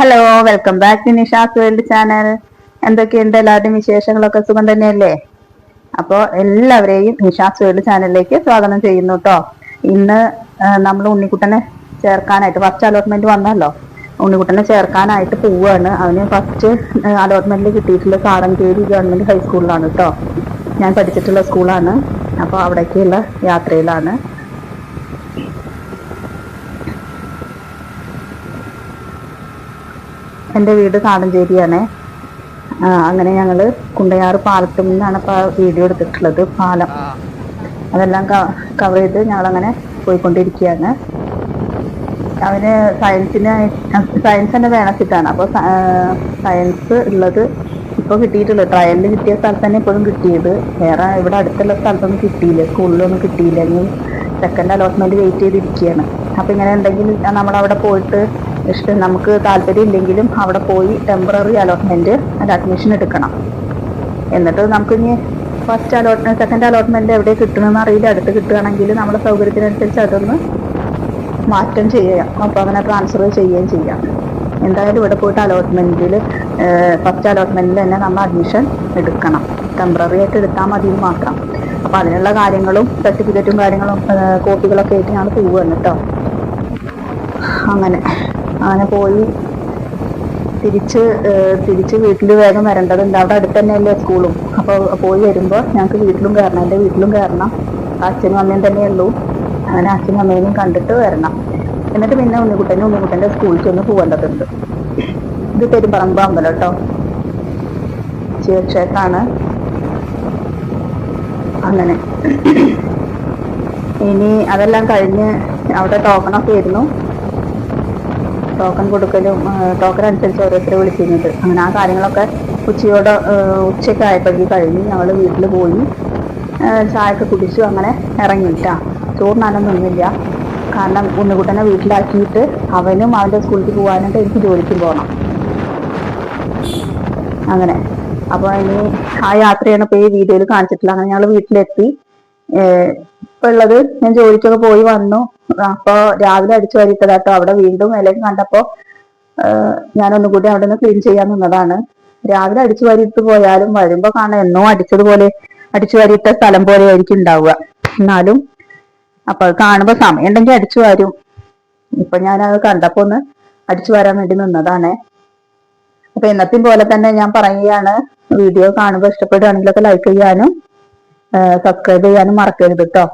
Hello welcome back to Nisha's world channel എന്തൊക്കെയുണ്ട്? എല്ലാവരുടെയും വിശേഷങ്ങളൊക്കെ സുഖം തന്നെയല്ലേ? അപ്പോൾ എല്ലാവരെയും നിഷാസ് വേൾഡ് ചാനലിലേക്ക് സ്വാഗതം ചെയ്യുന്നു കേട്ടോ ഇന്ന് നമ്മൾ ഉണ്ണിക്കുട്ടനെ ചേർക്കാനായിട്ട് ഫസ്റ്റ് അലോട്ട്മെന്റ് വന്നല്ലോ. ഉണ്ണിക്കുട്ടനെ ചേർക്കാനായിട്ട് പോവുകയാണ് അവന് ഫസ്റ്റ് അലോട്ട്മെന്റിൽ കിട്ടിയിട്ടുള്ള കാടഞ്ചേരി ഗവൺമെന്റ് ഹൈസ്കൂളിലാണ് കേട്ടോ ഞാൻ പഠിച്ചിട്ടുള്ള സ്കൂളാണ് അപ്പോൾ അവിടേക്കുള്ള യാത്രയിലാണ്. എന്റെ വീട് കാടഞ്ചേരിയാണ്. അങ്ങനെ ഞങ്ങൾ കുണ്ടയാറ് പാലത്തു നിന്നാണ് ഇപ്പോൾ വീഡിയോ എടുത്തിട്ടുള്ളത് പാലം. അതെല്ലാം കവർ ചെയ്ത് ഞങ്ങളങ്ങനെ പോയിക്കൊണ്ടിരിക്കുകയാണ്. അവന് സയൻസിന് സയൻസ് തന്നെ വേണച്ചിട്ടാണ് അപ്പോൾ സയൻസ് ഉള്ളത് ഇപ്പോൾ കിട്ടിയിട്ടുള്ളത് ട്രയലിൽ കിട്ടിയ സ്ഥലത്ത് തന്നെ ഇപ്പോഴും കിട്ടിയത്. വേറെ ഇവിടെ അടുത്തുള്ള സ്ഥലത്തൊന്നും കിട്ടിയില്ല. സ്കൂളിലൊന്നും കിട്ടിയില്ല. സെക്കൻഡ് അലോട്ട്മെന്റ് വെയിറ്റ് ചെയ്തിരിക്കുകയാണ്. അപ്പോൾ ഇങ്ങനെ ഉണ്ടെങ്കിൽ നമ്മളവിടെ പോയിട്ട് ഇഷ്ടം നമുക്ക് താല്പര്യം ഇല്ലെങ്കിലും അവിടെ പോയി ടെമ്പററി അലോട്ട്മെന്റ് അതിൽ അഡ്മിഷൻ എടുക്കണം. എന്നിട്ട് നമുക്ക് ഇനി ഫസ്റ്റ് അലോട്ട്മെന്റ് സെക്കൻഡ് അലോട്ട്മെന്റ് എവിടെ കിട്ടണമെന്ന് അറിയില്ല. അടുത്ത് കിട്ടുകയാണെങ്കിൽ നമ്മുടെ സൗകര്യത്തിനനുസരിച്ച് അതൊന്ന് മാറ്റം ചെയ്യാം അപ്പോൾ അങ്ങനെ ട്രാൻസ്ഫർ ചെയ്യുകയും ചെയ്യാം. എന്തായാലും ഇവിടെ പോയിട്ട് അലോട്ട്മെന്റിൽ ഫസ്റ്റ് അലോട്ട്മെന്റിൽ തന്നെ നമ്മൾ അഡ്മിഷൻ എടുക്കണം. ടെമ്പററി ആയിട്ട് എടുത്താൽ മതി മാത്രം. അപ്പോൾ അതിനുള്ള കാര്യങ്ങളും സർട്ടിഫിക്കറ്റും കാര്യങ്ങളും കോപ്പികളൊക്കെ ആയിട്ട് ഞങ്ങൾ പോവുകയാണ് കേട്ടോ. അങ്ങനെ. അങ്ങനെ പോയി. തിരിച്ച് തിരിച്ച് വീട്ടിൽ വേഗം വരേണ്ടതുണ്ട് അവിടെ അടുത്ത് തന്നെയല്ലേ സ്കൂളും. അപ്പോൾ പോയി വരുമ്പോൾ ഞങ്ങൾക്ക് വീട്ടിലും കയറണം എന്റെ വീട്ടിലും കയറണം അച്ഛനും അമ്മയും തന്നെ ഉള്ളൂ. അങ്ങനെ അച്ഛനും അമ്മേനെയും കണ്ടിട്ട് വരണം. എന്നിട്ട് പിന്നെ ഉണ്ണിക്കുട്ടനും ഉണ്ണിക്കുട്ടന്റെ സ്കൂളിൽ ചെന്ന് പോകേണ്ടതുണ്ട്. ഇത് പെരുമ്പറമ്പ് അമ്പലം കേട്ടോ ശിവക്ഷേത്രാണ് അങ്ങനെ. ഇനി അതെല്ലാം കഴിഞ്ഞ് അവിടെ ടോക്കണൊക്കെ ആയിരുന്നു. ടോക്കൺ കൊടുക്കലും ടോക്കൺ അനുസരിച്ച് ഓരോരുത്തരെ വിളിച്ചിരുന്നത്. അങ്ങനെ ആ കാര്യങ്ങളൊക്കെ ഉച്ചയോടെ ഉച്ചയ്ക്ക് ആയപ്പോഴേക്ക് കഴിഞ്ഞ് ഞങ്ങൾ വീട്ടിൽ പോയി ചായയൊക്കെ കുടിച്ചു അങ്ങനെ ഇറങ്ങിയിട്ടാ. ചോറിനാലും നിന്നില്ല കാരണം ഉണ്ണിക്കുട്ടനെ വീട്ടിലാക്കിയിട്ട് അവനും അവന്റെ സ്കൂളിൽ പോകാനായിട്ട് എനിക്ക് ജോലിക്ക് പോകണം അങ്ങനെ. അപ്പോൾ ഇനി ആ യാത്രയാണ് ഇപ്പോൾ ഈ വീഡിയോയിൽ കാണിച്ചിട്ടുള്ളത്. അങ്ങനെ ഞങ്ങൾ വീട്ടിലെത്തി. ഇപ്പൊ ഉള്ളത്. ഞാൻ ജോലിക്കൊക്കെ പോയി വന്നു. അപ്പൊ രാവിലെ അടിച്ചു വരിട്ടതാട്ടോ അവിടെ വീണ്ടും ഇലയും കണ്ടപ്പോ ഞാനൊന്നുകൂടി അവിടെ നിന്ന് ക്ലീൻ ചെയ്യാൻ നിന്നതാണ്. രാവിലെ അടിച്ചു വരിട്ട് പോയാലും വരുമ്പോ കാണാൻ എന്നോ അടിച്ചതുപോലെ അടിച്ചു വരിട്ട സ്ഥലം പോലെ ആയിരിക്കും ഉണ്ടാവുക. എന്നാലും അപ്പൊ കാണുമ്പോ സമയം ഉണ്ടെങ്കിൽ അടിച്ചു വരും. ഇപ്പൊ ഞാൻ അത് കണ്ടപ്പോ ഒന്ന് അടിച്ചു വരാൻ വേണ്ടി നിന്നതാണ്. അപ്പൊ എന്നത്തെയും പോലെ തന്നെ ഞാൻ പറയുകയാണ്. വീഡിയോ കാണുമ്പോൾ ഇഷ്ടപ്പെടുകയാണെങ്കിലൊക്കെ ലൈക്ക് ചെയ്യാനും സബ്സ്ക്രൈബ് ചെയ്യാനും മറക്കരുത് കേട്ടോ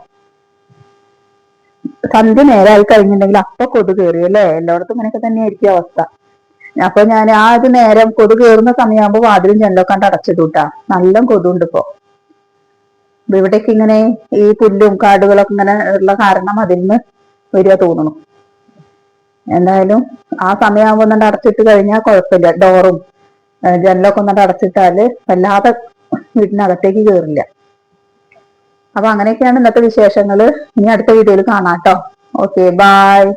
സന്ധ്യ നേരമായി കഴിഞ്ഞിട്ടുണ്ടെങ്കിൽ അപ്പൊ കൊതു കയറി അല്ലേ? എല്ലായിടത്തും ഇങ്ങനെയൊക്കെ തന്നെയായിരിക്കും അവസ്ഥ. അപ്പൊ ഞാൻ ആ ഒരു നേരം കൊതു കയറുന്ന സമയമാകുമ്പോ വാതിലും ജനലൊക്കെ കണ്ട് അടച്ചിട്ടു കൂട്ടാ നല്ല കൊതുണ്ട് ഇപ്പോ. ഇവിടേക്ക് ഇങ്ങനെ ഈ പുല്ലും കാടുകളൊക്കെ ഇങ്ങനെ ഉള്ള കാരണം അതിൽ നിന്ന് വരിക തോന്നുന്നു. എന്തായാലും ആ സമയമാകുമ്പോ ഒന്നും അടച്ചിട്ട് കഴിഞ്ഞാൽ കുഴപ്പമില്ല. ഡോറും ജനലൊക്കെ ഒന്നും അടച്ചിട്ടാൽ വല്ലാതെ വീട്ടിനകത്തേക്ക് കയറില്ല അപ്പൊ അങ്ങനെയൊക്കെയാണ് ഇന്നത്തെ വിശേഷങ്ങൾ ഇനി അടുത്ത വീഡിയോയിൽ കാണാം കേട്ടോ ഓക്കെ ബായ്